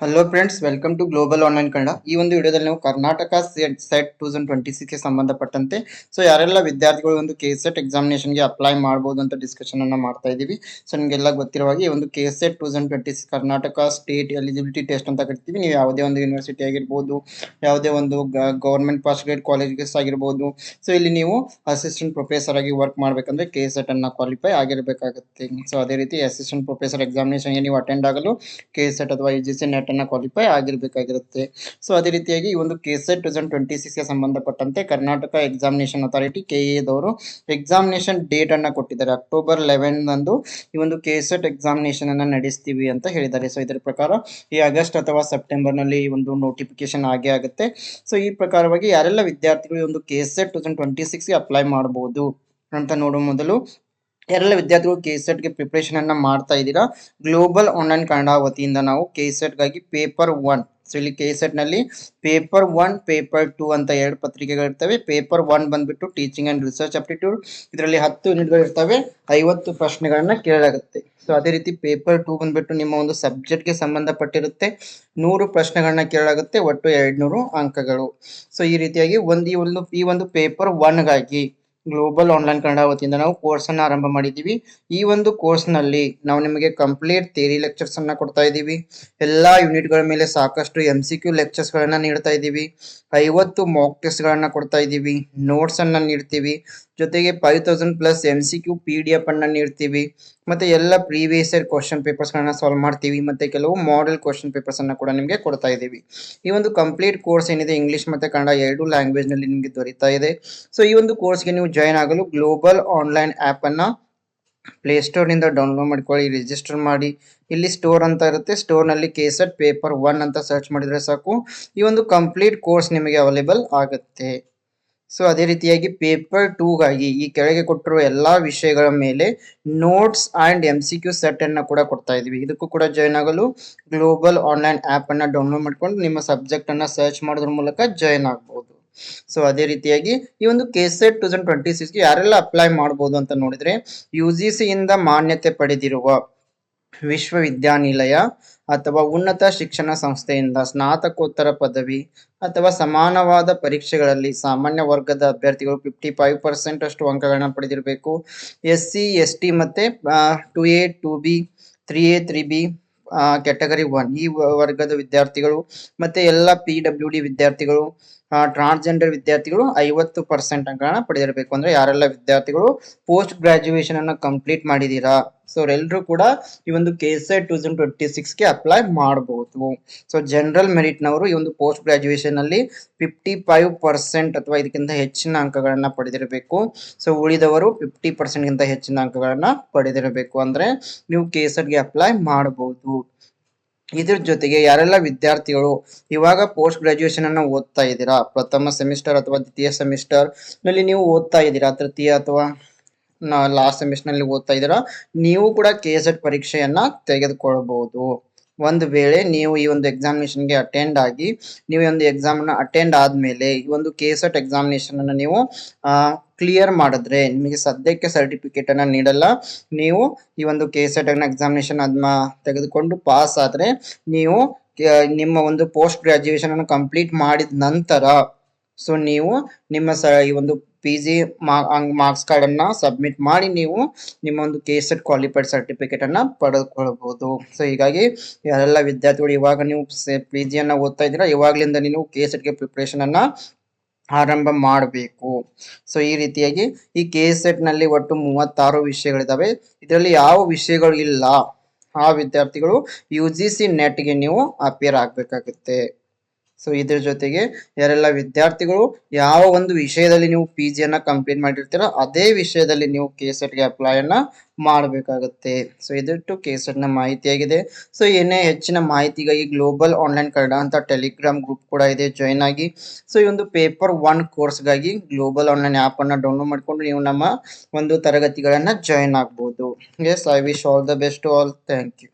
Hello friends welcome to global online Kannada ಈ ಒಂದು ವಿಡಿಯೋದಲ್ಲಿ ನಾವು Karnataka set set two thousand twenty ಸಿಕ್ಸ್ಗೆ ಸಂಬಂಧಪಟ್ಟಂತೆ ಸೊ ಯಾರೆಲ್ಲ ವಿದ್ಯಾರ್ಥಿಗಳು ಒಂದು ಕೆ ಸೆಟ್ ಎಕ್ಸಾಮಿನೇಷನ್ಗೆ ಅಪ್ಲೈ ಮಾಡ್ಬೋದು ಅಂತ ಡಿಸ್ಕಷನ್ ಅನ್ನ ಮಾಡ್ತಾ ಇದ್ದೀವಿ. ಸೊ ನಿಮಗೆಲ್ಲ ಗೊತ್ತಿರುವ ಹಾಗೆ ಈ ಒಂದು K set two thousand twenty six Karnataka state eligibility test ಅಂತ ಕರಿತೀವಿ. ನೀವು ಯಾವುದೇ ಒಂದು ಯೂನಿವರ್ಸಿಟಿ ಆಗಿರ್ಬೋದು, ಯಾವುದೇ ಒಂದು ಗೌರ್ಮೆಂಟ್ ಪಾಸ್ಟ್ ಗ್ರೇಡ್ ಕಾಲೇಜಸ್ ಆಗಿರ್ಬೋದು ಸೊ ಇಲ್ಲಿ ನೀವು ಅಸಿಸ್ಟೆಂಟ್ ಪ್ರೊಫೆಸರ್ ಆಗಿ ವರ್ಕ್ ಮಾಡಬೇಕಂದ್ರೆ ಕೆ ಸೆಟ್ ಅನ್ನ ಕ್ವಾಲಿಫೈ ಆಗಿರಬೇಕಾಗುತ್ತೆ. ಸೊ ಅದೇ ರೀತಿ ಅಸಿಸ್ಟೆಂಟ್ ಪ್ರೊಫೆಸರ್ ಎಕ್ಸಾಮಿನೇಷನ್ಗೆ ನೀವು ಅಟೆಂಡ್ ಆಗಲು ಕೆ ಸೆಟ್ ಅಥವಾ ಯು ಜಿ ಸಿ ನೆಟ್ ಅನ್ನ ಕ್ವಾಲಿಫೈ ಆಗಿರಬೇಕಾಗಿರುತ್ತೆ. ಸೊ ಅದೇ ರೀತಿಯಾಗಿ ಈ ಒಂದು ಕೆಸೆಟ್ ಟೂ ತೌಸಂಡ್ ಟ್ವೆಂಟಿ ಸಿಕ್ಸ್ಗೆ ಸಂಬಂಧಪಟ್ಟಂತೆ ಕರ್ನಾಟಕ ಎಕ್ಸಾಮಿನೇಷನ್ ಅಥಾರಿಟಿ ಕೆ ಎದವರು ಎಕ್ಸಾಮಿನೇಷನ್ ಡೇಟ್ ಅನ್ನ ಕೊಟ್ಟಿದ್ದಾರೆ. ಅಕ್ಟೋಬರ್ ಲೆವೆನ್ ಅಂದು ಈ ಒಂದು ಕೆಸೆಟ್ ಎಕ್ಸಾಮಿನೇಷನ್ ಅನ್ನ ನಡೆಸ್ತೀವಿ ಅಂತ ಹೇಳಿದ್ದಾರೆ. ಸೊ ಇದರ ಪ್ರಕಾರ ಈ ಆಗಸ್ಟ್ ಅಥವಾ ಸೆಪ್ಟೆಂಬರ್ನಲ್ಲಿ ಈ ಒಂದು ನೋಟಿಫಿಕೇಶನ್ ಆಗೇ ಆಗುತ್ತೆ. ಸೊ ಈ ಪ್ರಕಾರವಾಗಿ ಯಾರೆಲ್ಲ ವಿದ್ಯಾರ್ಥಿಗಳು ಈ ಒಂದು ಕೆಸೆಟ್ ಟೂ ತೌಸಂಡ್ ಟ್ವೆಂಟಿ ಸಿಕ್ಸ್ಗೆ ಅಪ್ಲೈ ಮಾಡಬಹುದು ಅಂತ ನೋಡುವ ಮೊದಲು ಯಾರೆಲ್ಲ ವಿದ್ಯಾರ್ಥಿಗಳು ಕೆ ಗೆ ಪ್ರಿಪ್ರೇಷನ್ ಅನ್ನ ಮಾಡ್ತಾ ಇದ್ದೀರಾ ಗ್ಲೋಬಲ್ ಆನ್ಲೈನ್ ಕನ್ನಡ ವತಿಯಿಂದ ನಾವು ಕೆ ಗಾಗಿ ಪೇಪರ್ ಒನ್ ಸೊ ಇಲ್ಲಿ ಕೆ ಸೆಟ್ನಲ್ಲಿ ಪೇಪರ್ ಒನ್ ಪೇಪರ್ ಟೂ ಅಂತ ಎರಡು ಪತ್ರಿಕೆಗಳಿರ್ತವೆ ಪೇಪರ್ ಒನ್ ಬಂದ್ಬಿಟ್ಟು ಟೀಚಿಂಗ್ ಅಂಡ್ ರಿಸರ್ಚ್ ಅಪ್ಟಿಟ್ಯೂಡ್ ಇದರಲ್ಲಿ ಹತ್ತು ಯೂನಿಟ್ಗಳು ಇರ್ತವೆ. ಐವತ್ತು ಪ್ರಶ್ನೆಗಳನ್ನ ಕೇಳಲಾಗುತ್ತೆ. ಸೊ ಅದೇ ರೀತಿ ಪೇಪರ್ ಟೂ ಬಂದ್ಬಿಟ್ಟು ನಿಮ್ಮ ಒಂದು ಸಬ್ಜೆಕ್ಟ್ಗೆ ಸಂಬಂಧಪಟ್ಟಿರುತ್ತೆ. ನೂರು ಪ್ರಶ್ನೆಗಳನ್ನ ಕೇಳಲಾಗುತ್ತೆ. ಒಟ್ಟು ಎರಡ್ನೂರು ಅಂಕಗಳು. ಸೊ ಈ ರೀತಿಯಾಗಿ ಒಂದು ಈ ಒಂದು ಈ ಒಂದು ಪೇಪರ್ ಒನ್ಗಾಗಿ ಗ್ಲೋಬಲ್ ಆನ್ಲೈನ್ ಕನ್ನಡ ವತಿಯಿಂದ ನಾವು ಕೋರ್ಸ್ ಅನ್ನ ಆರಂಭ ಮಾಡಿದ್ದೀವಿ ಈ ಒಂದು ಕೋರ್ಸ್ನಲ್ಲಿ ನಾವು ನಿಮಗೆ ಕಂಪ್ಲೀಟ್ ಥಿಯರಿ ಲೆಕ್ಚರ್ಸ್ ಅನ್ನ ಕೊಡ್ತಾ ಇದ್ದೀವಿ. ಎಲ್ಲಾ ಯೂನಿಟ್ಗಳ ಮೇಲೆ ಸಾಕಷ್ಟು ಎಂ ಸಿ ಕ್ಯೂ ಲೆಕ್ಚರ್ಸ್ ಗಳನ್ನ ನೀಡ್ತಾ ಇದ್ದೀವಿ. ಐವತ್ತು ಮಾಕ್ ಟೆಸ್ಟ್ ಗಳನ್ನ ಕೊಡ್ತಾ ಇದ್ದೀವಿ. ನೋಟ್ಸ್ ಅನ್ನ ನೀಡ್ತೀವಿ. ಜೊತೆಗೆ five thousand plus M C Q P D F ಅನ್ನ ನೀಡ್ತೀವಿ. ಮತ್ತೆ ಎಲ್ಲ ಪ್ರೀವಿಯಸ್ ಇಯರ್ ಕ್ವಶನ್ ಪೇಪರ್ಸ್ ಗಳನ್ನ ಸಾಲ್ವ್ ಮಾಡ್ತೀವಿ. ಮತ್ತೆ ಕೆಲವು ಮಾಡೆಲ್ ಕ್ವಶನ್ ಪೇಪರ್ಸ್ ಅನ್ನ ಕೂಡ ನಿಮಗೆ ಕೊಡ್ತಾ ಇದ್ದೀವಿ. ಈ ಒಂದು ಕಂಪ್ಲೀಟ್ ಕೋರ್ಸ್ ಏನಿದೆ ಇಂಗ್ಲಿಷ್ ಮತ್ತೆ ಕನ್ನಡ ಎರಡು ಲ್ಯಾಂಗ್ವೇಜ್ನಲ್ಲಿ ನಿಮಗೆ ದೊರೀತಾ ಇದೆ. ಸೊ ಈ ಒಂದು ಕೋರ್ಸ್ಗೆ ನೀವು ಜಾಯ್ನ್ ಆಗಲು ಗ್ಲೋಬಲ್ ಆನ್ಲೈನ್ ಆಪ್ ಅನ್ನ ಪ್ಲೇಸ್ಟೋರ್ನಿಂದ ಡೌನ್ಲೋಡ್ ಮಾಡ್ಕೊಳ್ಳಿ. ರಿಜಿಸ್ಟರ್ ಮಾಡಿ. ಇಲ್ಲಿ ಸ್ಟೋರ್ ಅಂತ ಇರುತ್ತೆ. ಸ್ಟೋರ್ನಲ್ಲಿ ಕೆಸೆಟ್ ಪೇಪರ್ ಒನ್ ಅಂತ ಸರ್ಚ್ ಮಾಡಿದ್ರೆ ಸಾಕು. ಈ ಒಂದು ಕಂಪ್ಲೀಟ್ ಕೋರ್ಸ್ ನಿಮಗೆ ಅವೈಲೇಬಲ್ ಆಗುತ್ತೆ. ಸೊ ಅದೇ ರೀತಿಯಾಗಿ ಪೇಪರ್ ಟೂಗಾಗಿ ಈ ಕೆಳಗೆ ಕೊಟ್ಟಿರುವ ಎಲ್ಲಾ ವಿಷಯಗಳ ಮೇಲೆ notes and M C Q set ಅನ್ನ ಕೂಡ ಕೊಡ್ತಾ ಇದೀವಿ ಇದಕ್ಕೂ ಕೂಡ ಜಾಯ್ನ್ ಆಗಲು ಗ್ಲೋಬಲ್ ಆನ್ಲೈನ್ ಆ್ಯಪನ್ನು ಡೌನ್ಲೋಡ್ ಮಾಡ್ಕೊಂಡು ನಿಮ್ಮ ಸಬ್ಜೆಕ್ಟನ್ನು ಸರ್ಚ್ ಮಾಡೋದ್ರ ಮೂಲಕ ಜಾಯ್ನ್ ಆಗಬಹುದು ಸೊ ಅದೇ ರೀತಿಯಾಗಿ ಈ ಒಂದು ಕೆಸೆಟ್ ಟೂ ತೌಸಂಡ್ ಟ್ವೆಂಟಿ ಸಿಕ್ಸ್ಗೆ ಯಾರೆಲ್ಲ ಅಪ್ಲೈ ಮಾಡಬಹುದು ಅಂತ ನೋಡಿದ್ರೆ ಯು ಜಿ ಸಿಯಿಂದ ಮಾನ್ಯತೆ ಪಡೆದಿರುವ ವಿಶ್ವವಿದ್ಯಾನಿಲಯ ಅಥವಾ ಉನ್ನತ ಶಿಕ್ಷಣ ಸಂಸ್ಥೆಯಿಂದ ಸ್ನಾತಕೋತ್ತರ ಪದವಿ ಅಥವಾ ಸಮಾನವಾದ ಪರೀಕ್ಷೆಗಳಲ್ಲಿ ಸಾಮಾನ್ಯ ವರ್ಗದ ಅಭ್ಯರ್ಥಿಗಳು ಫಿಫ್ಟಿ ಫೈವ್ ಪರ್ಸೆಂಟ್ ಅಷ್ಟು ಅಂಕಗಳನ್ನ ಪಡೆದಿರಬೇಕು. ಎಸ್ ಸಿ ಎಸ್ ಟಿ ಮತ್ತೆ two A two B three A three B category one ಈ ವರ್ಗದ ವಿದ್ಯಾರ್ಥಿಗಳು ಮತ್ತೆ ಎಲ್ಲ ಪಿ ಡಬ್ಲ್ಯೂ ಡಿ ವಿದ್ಯಾರ್ಥಿಗಳು ಟ್ರಾನ್ಸ್ಜೆಂಡರ್ ವಿದ್ಯಾರ್ಥಿಗಳು ಐವತ್ತು ಪರ್ಸೆಂಟ್ ಅಂಕಗಳನ್ನ ಪಡೆದಿರಬೇಕು. ಅಂದ್ರೆ ಯಾರೆಲ್ಲ ವಿದ್ಯಾರ್ಥಿಗಳು ಪೋಸ್ಟ್ ಗ್ರಾಜುಯೇಷನ್ ಅನ್ನ ಕಂಪ್ಲೀಟ್ ಮಾಡಿದೀರಾ? ಸೊ ಅವರೆಲ್ಲರೂ ಕೂಡ ಈ ಒಂದು K S I two thousand twenty ಸಿಕ್ಸ್ಗೆ apply ಮಾಡಬಹುದು ಸೊ ಜನರಲ್ ಮೆರಿಟ್ ನವರು ಈ ಒಂದು ಪೋಸ್ಟ್ ಗ್ರಾಜುಯೇಷನ್ ಅಲ್ಲಿ ಫಿಫ್ಟಿ ಫೈವ್ ಪರ್ಸೆಂಟ್ ಅಥವಾ ಇದಕ್ಕಿಂತ ಹೆಚ್ಚಿನ ಅಂಕಗಳನ್ನ ಪಡೆದಿರಬೇಕು. ಸೊ ಉಳಿದವರು ಫಿಫ್ಟಿ ಪರ್ಸೆಂಟ್ ಗಿಂತ ಹೆಚ್ಚಿನ ಅಂಕಗಳನ್ನ ಪಡೆದಿರಬೇಕು. ಅಂದ್ರೆ ನೀವು ಕೆ ಎಸ್ಗೆ ಅಪ್ಲೈ ಮಾಡಬಹುದು ಇದ್ರ ಜೊತೆಗೆ ಯಾರೆಲ್ಲ ವಿದ್ಯಾರ್ಥಿಗಳು ಇವಾಗ ಪೋಸ್ಟ್ ಗ್ರಾಜುಯೇಷನ್ ಅನ್ನ ಓದ್ತಾ ಇದ್ದೀರಾ? ಪ್ರಥಮ ಸೆಮಿಸ್ಟರ್ ಅಥವಾ ದ್ವಿತೀಯ ಸೆಮಿಸ್ಟರ್ನಲ್ಲಿ ನೀವು ಓದ್ತಾ ಇದ್ದೀರಾ? ತೃತೀಯ ಅಥವಾ ಲಾಸ್ಟ್ ಸೆಮಿಸ್ಟರ್ನಲ್ಲಿ ಓದ್ತಾ ಇದ್ದೀರಾ? ನೀವು ಕೂಡ ಕೆ ಎಸ್ ಎಡ್ ಪರೀಕ್ಷೆಯನ್ನ ತೆಗೆದುಕೊಳ್ಬಹುದು. ಒಂದು ವೇಳೆ ನೀವು ಈ ಒಂದು ಎಕ್ಸಾಮಿನೇಷನ್ಗೆ ಅಟೆಂಡ್ ಆಗಿ, ನೀವು ಒಂದು ಎಕ್ಸಾಮ್ನ ಅಟೆಂಡ್ ಆದ್ಮೇಲೆ, ಈ ಒಂದು ಕೆ ಎಸ್ ಎಕ್ಸಾಮಿನೇಷನ್ ಅನ್ನ ನೀವು ಕ್ಲಿಯರ್ ಮಾಡಿದ್ರೆ, ನಿಮಗೆ ಸದ್ಯಕ್ಕೆ ಸರ್ಟಿಫಿಕೇಟ್ ಅನ್ನ ನೀಡಲ್ಲ. ನೀವು ಈ ಒಂದು ಕೆ ಎಸ್ ಎಕ್ಸಾಮಿನೇಷನ್ ಅದನ್ನ ತೆಗೆದುಕೊಂಡು ಪಾಸ್ ಆದ್ರೆ, ನೀವು ನಿಮ್ಮ ಒಂದು ಪೋಸ್ಟ್ ಗ್ರಾಜುಯೇಷನ್ ಅನ್ನು ಕಂಪ್ಲೀಟ್ ಮಾಡಿದ ನಂತರ ಸೊ ನೀವು ನಿಮ್ಮ ಸ ಈ ಒಂದು P G marks card submit ಮಾಡಿ ನೀವು ನಿಮ್ಮ ಒಂದು K S ed qualified certificate ಅನ್ನ ಪಡೆದುಕೊಳ್ಬಹುದು ಸೊ ಹೀಗಾಗಿ ಎಲ್ಲ ವಿದ್ಯಾರ್ಥಿಗಳು ಇವಾಗ ನೀವು ಪಿ ಜಿಯನ್ನು ಓದ್ತಾ ಇದ್ದೀರಾ, ಇವಾಗಲಿಂದ ನೀವು ಕೆ ಎಸ್ ಎಡ್ಗೆ ಪ್ರಿಪ್ರೇಷನ್ ಅನ್ನ ಆರಂಭ ಮಾಡಬೇಕು. ಸೊ ಈ ರೀತಿಯಾಗಿ ಈ ಕೆ ಎಸ್ ಎಡ್ನಲ್ಲಿ ಒಟ್ಟು ಮೂವತ್ತಾರು ವಿಷಯಗಳಿದ್ದಾವೆ ಇದರಲ್ಲಿ ಯಾವ ವಿಷಯಗಳು ಇಲ್ಲ, ಆ ವಿದ್ಯಾರ್ಥಿಗಳು ಯು ಜಿ ಸಿ ನೆಟ್ಗೆ ನೀವು ಅಪಿಯರ್ ಆಗ್ಬೇಕಾಗುತ್ತೆ. ಸೊ ಇದ್ರ ಜೊತೆಗೆ ಯಾರೆಲ್ಲ ವಿದ್ಯಾರ್ಥಿಗಳು ಯಾವ ಒಂದು ವಿಷಯದಲ್ಲಿ ನೀವು ಪಿ ಜಿಯನ್ನ ಕಂಪ್ಲೀಟ್ ಮಾಡಿರ್ತೀರೋ ಅದೇ ವಿಷಯದಲ್ಲಿ ನೀವು ಕೆ ಗೆ ಅಪ್ಲೈ ಅನ್ನ ಮಾಡಬೇಕಾಗುತ್ತೆ. ಸೊ ಇದಿಟ್ಟು ಕೆ ನ ಮಾಹಿತಿಯಾಗಿದೆ ಸೊ ಏನೇ ಹೆಚ್ಚಿನ ಮಾಹಿತಿಗಾಗಿ ಗ್ಲೋಬಲ್ ಆನ್ಲೈನ್ ಕನ್ನಡ ಅಂತ ಟೆಲಿಗ್ರಾಮ್ ಗ್ರೂಪ್ ಕೂಡ ಇದೆ ಜಾಯ್ನ್ ಆಗಿ. ಸೊ ಈ ಒಂದು ಪೇಪರ್ ಒನ್ ಕೋರ್ಸ್ಗಾಗಿ ಗ್ಲೋಬಲ್ ಆನ್ಲೈನ್ ಆ್ಯಪ್ ಅನ್ನ ಡೌನ್ಲೋಡ್ ಮಾಡಿಕೊಂಡು ನೀವು ನಮ್ಮ ಒಂದು ತರಗತಿಗಳನ್ನ ಜಾಯ್ನ್ ಆಗ್ಬೋದು. Yes I wish all the best all thank you